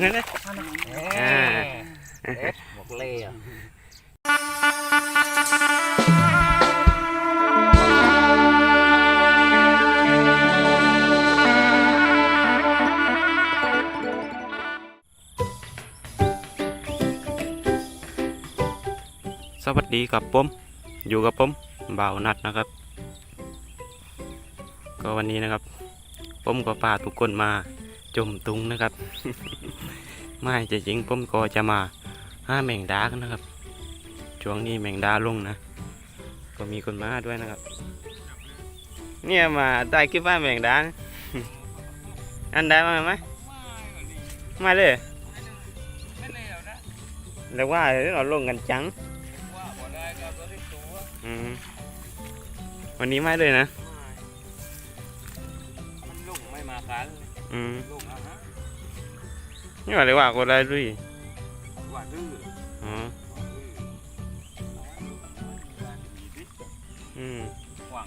นี่นะอ่าบอกเล่อะสวัสดีครับผม อยู่กับผมบ่าวนัดนะครับ ก็วันนี้นะครับ ผมก็พาทุกคนมา จมตุงนะครับ ไม่จะจริงผมก็จะมาห้าแมงดากันนะครับ ช่วงนี้แมงดาลงนะ ก็มีคนมาด้วยนะครับ เนี่ยมาได้คลิปว่าแมงดานะอันได้มาไหมไม่เลยแล้วว่าเราลงกันจังวันนี้ไม่เลยนะ มันลงไม่มาคัน อืมลุงอะฮะนี่ว่าเลยว่าก็ได้ด้วยว่าดื้ออ๋ออืมหวั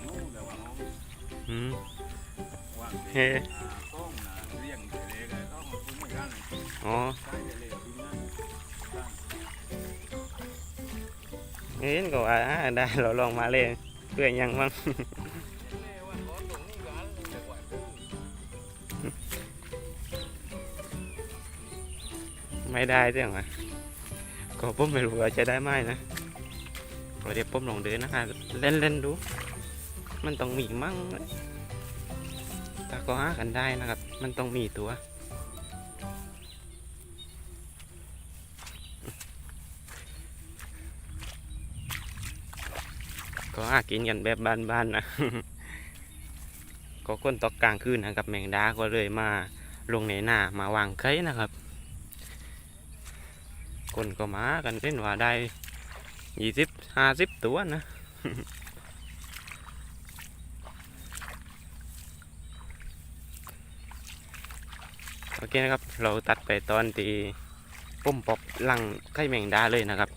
ได้เราลองมาเลยเพื่องมั้งไม่ได้ใช่ไหมก็ผมไม่รู้ว่าจะได้ไหมนะก็เดี๋ยวผมลองเดินนะฮะเล่นเล่นๆดู มันต้องมีมั่งนะถ้าก็หากันได้นะครับ มันต้องมีตัวก็หากินกันแบบบ้านๆนะ ก็คนตอกกลางคืนนะครับ แมงดาก็เลยมาลงในหน้ามาวางไข่นะครับ คนก็มากันเป็นว่าได้ยี่สิบห้าสิบตัวนะโอเคนะครับ เราตัดไปตอนที่ปุ่มปอบลังไข่แมงดาเลยนะครับ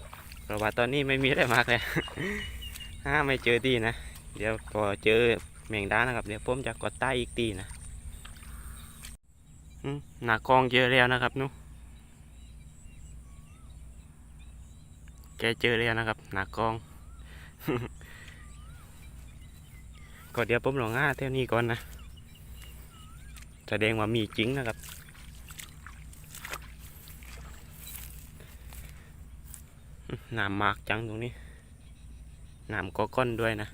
เพราะว่าตอนนี้ไม่มีอะไรมากเลยถ้าไม่เจอตีนะ เดี๋ยวพอเจอแมงดานะครับ เดี๋ยวผมจะกดใต้อีกตีนะหนากกองเจอะแล้วนะครับนุ แกเจอแล้วนะครับ หนากอง ก็เดี๋ยวผมลองห้าเท่านี้ก่อนนะ แสดงว่ามีจริงนะครับหนามมากจังตรงนี้หนามก็ก้อนด้วยนะ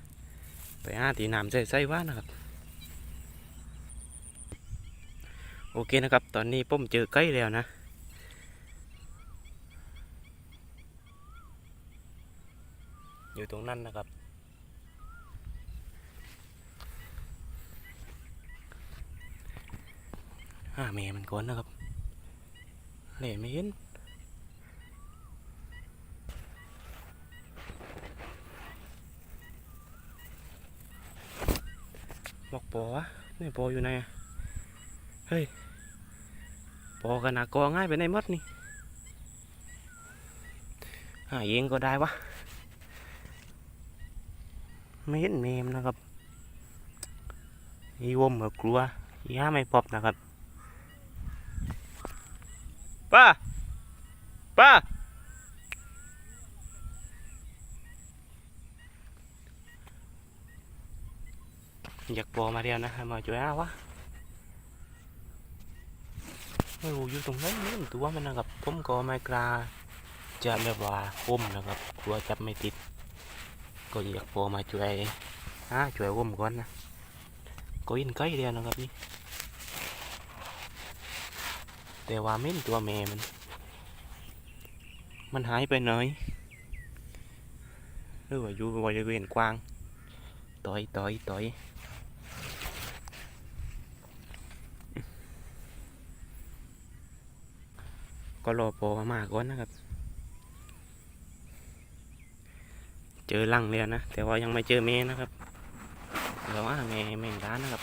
ไปห้าตีหนามใส่ใส่ว่านะครับ โอเคนะครับ ตอนนี้ผมเจอไก่แล้วนะ อยู่ตรงนั้นนะครับ ห้าเมมันก่อนนะครับเหล่ไม่เห็นบอกปอวะนี่ปออยู่ไหนอะเฮ้ยปอกันนะกอง่ายไปไหนมดนี่หาเองก็ได้วะ ไม่เห็นเมมนะครับอีวมกับกลัวอีห้าไม่ปอบนะครับป้าป้าอยากปอมาเดียวนะมาช่วยอ้าวะไม่รู้อยู่ตรงไหนนี่ตัวมันนะครับผมก็ไม่กล้าจะแบบว่าอมนะครับกลัวจับไม่ติด ก็อยากปอมาช่วยฮะช่วยอมก่อนนะก็ยินใกล้เดียวนะครับนี่แต่ว่าไม่นตัวแม่มัน มันหายไปไหนหรือว่าอยู่บริเวณกว้างต่อยต่อยต่อยก็รอปอมาก่อนนะครับ เจอลังแล้วนะ แต่ว่ายังไม่เจอเมนะครับเราว่าเมแมงดานะครับ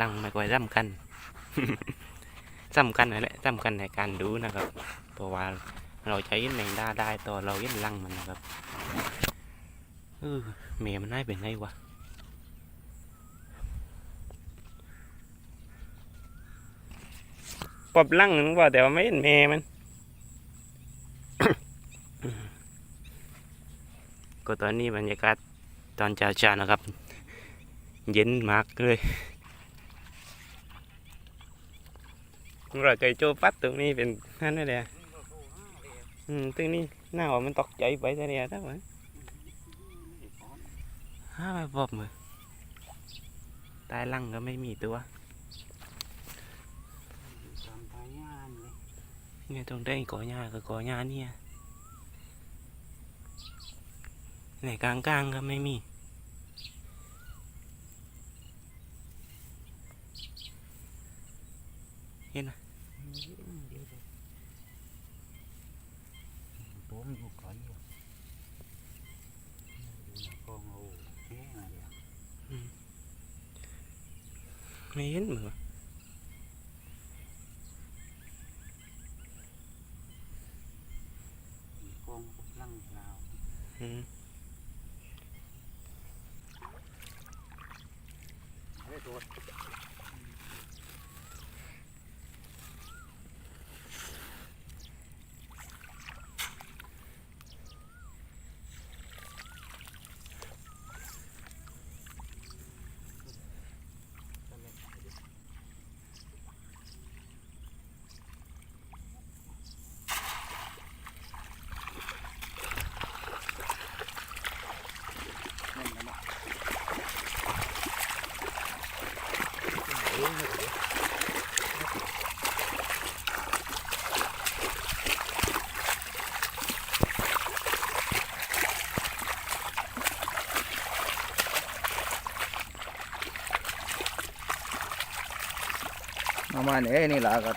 ลังไม่ค่อยสำคัญสำคัญนั่นแหละสำคัญในการดูนะครับ เพราะว่าเราใช้แมงดาได้ต่อเราเห็นลังมันนะครับเออเมมันได้เป็นไงวะปอบลังนึงว่าแต่ว่าไม่เห็นแม่มัน ก็ตอนนี้บรรยากาศตอนเช้าๆนะครับ เย็นมากเลยเราเคยโจปัดตรงนี้เป็นนั่นนั่นแหละอืมตรงนี้หน้าว่ามันตกใจไปซะเนี่ยถ้าไหมห้าไปบอบมือใต้ลังก็ไม่มีตัวเนี่ยตรงได้ก่อหญ้าก็ก่อหญ้าเนี่ย ไหนกลางกลางๆก็ไม่มี เห็นไหมตัวมันอยู่ก่อนอยู่กองเอาแห้งอะไรอะไม่เห็นมือกองลังลาว อืม ได้ตัว ประมาณนี้นี่แหละก็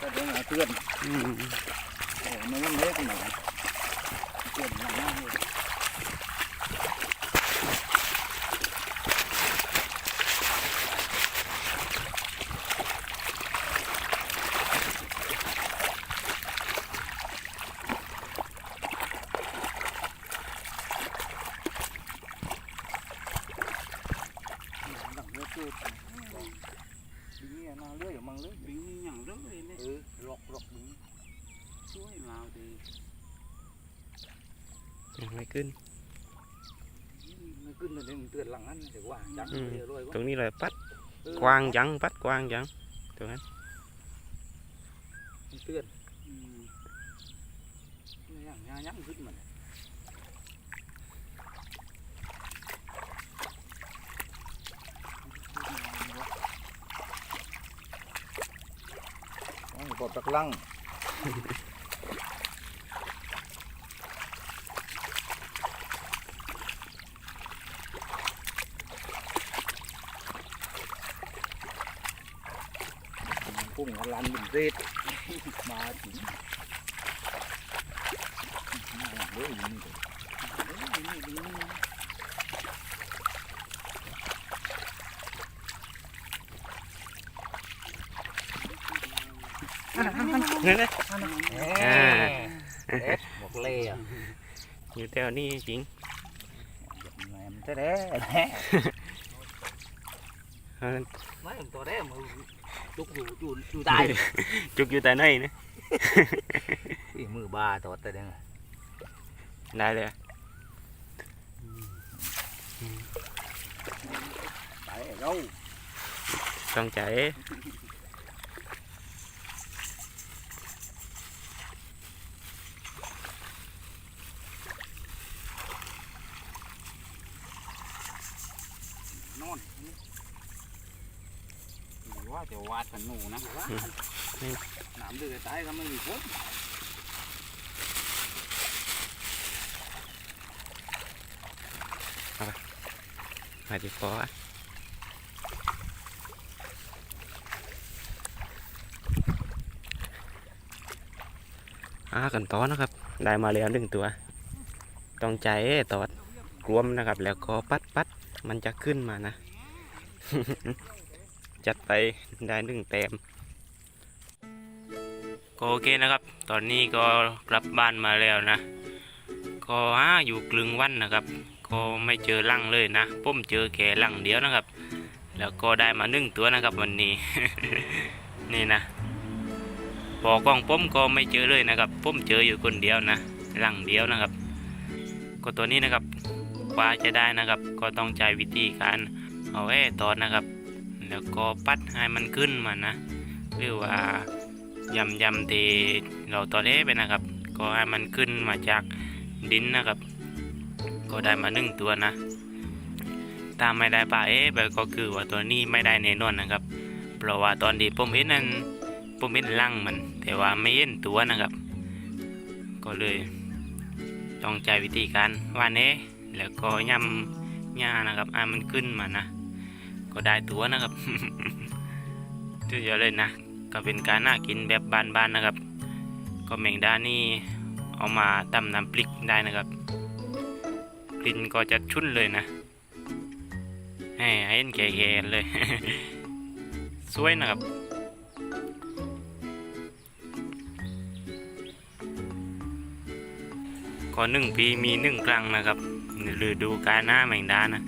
ก็เดี๋ยวหาเตือนอืมโอ้มันมันเล็กหน่อยเตือนมันมากเลย หลังเลือดจุดดึงเนี่ยนาเลือดอยู่มังเลือด บิงนี่อย่างเรื่องเลยเนี่ย เออหลอกหลอกดึง ช่วยลาวดี ยังไม่ ขึ้นไม่ขึ้นเลยมึงเตือนหลังนั้นเดี๋ยวว่าจังอืมเดี๋ยวรวยตรงนี้เลยปัดเออกวางยังปัดกวางยังตรงนั้นมึงเตือนอืมนี่อย่างงายั้งขึ้นมันอ๋อปอบตะลัง พุ่งกันลันบินเรดมาถึงมาหลังเด้ออยู่นี่เลยเอ้ยนี่บิงนี่นั่นนะเอ๊ะเอ๊ะบอกเล่อะอยู่แถวนี้จริงแหมมจะได้แหมเอาไม่ผมตัวได้มึง ลุกอยู่อยู่อยู่ได้จุกอยู่แต่ไหนนะอีมือบาตัวแต่เด้งได้เลยไปเราต้องใจ นอนหรือว่าจะวา ดกันหนูนะหนามเดือดตายก็ไม่มีพ้นมาดีพออะอ่ากันตอนะครับ ได้มาแล้วหนึ่งตัว ต้องใจตอดกลวมนะครับ แล้วก็ปัดปัดมันจะขึ้นมานะ จัดไปได้หนึ่งเต็ม ก็โอเคนะครับ ตอนนี้ก็กลับบ้านมาแล้วนะ ก็หาอยู่กลึงวันนะครับ ก็ไม่เจอลังเลยนะผมเจอแค่ลังเดียวนะครับ แล้วก็ได้มาหนึ่งตัวนะครับวันนี้ นี่นะปอกล้องผมก็ไม่เจอเลยนะครับผมเจออยู่คนเดียวนะลังเดียวนะครับ ก็ตัวนี้นะครับกว่าจะได้นะครับ ก็ต้องใช้วิธีการเอาแอ่ตอนนะครับ แล้วก็ปัดให้มันขึ้นมานะหรือว่า ยำยำที่เราตอนแรไปนะครับ ก็ให้มันขึ้นมาจากดินนะครับ ก็ได้มาหนึ่งตัวนะถ้าไม่ได้ปลาเอ๊ะแบบก็คือว่าตัวนี้ไม่ได้แน่นอนนะครับ เพราะว่าตอนที่ผมเห็นนั้นผมเห็นลังมัน แต่ว่าไม่เห็นตัวนะครับ ก็เลยต้องใช้วิธีการว่านเอ๊ะแล้วก็ยำหญ้านะครับให้มันขึ้นมานะ ก็ได้ตัวนะครับสุดยอดเลยนะ ก็เป็นการน่ากินแบบบ้านๆนะครับ ก็แมงดานี่เอามาตำน้ำพริกได้นะครับ กลิ่นก็จะชุ่นเลยนะให้เห็นแก่ๆเลย สวยนะครับก็หนึ่งปีมีหนึ่งครั้งนะครับฤดูกาลหน้าแมงดานะ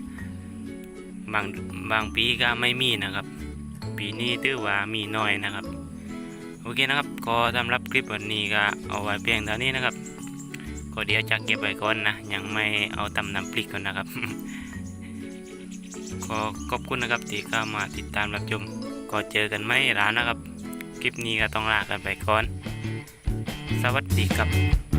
บางบางปีก็ไม่มีนะครับ ปีนี้ถือว่ามีน้อยนะครับ โอเคนะครับก็สำหรับคลิปวันนี้ก็เอาไว้เพียงเท่านี้นะครับ ก็เดี๋ยวจะเก็บไว้ก่อนนะ ยังไม่เอาตำน้ำพริกก่อนนะครับ ก็ขอบคุณนะครับที่เข้ามาติดตามรับชมก็เจอกันไม่ร้านนะครับ คลิปนี้ก็ต้องลากันไปก่อน สวัสดีครับ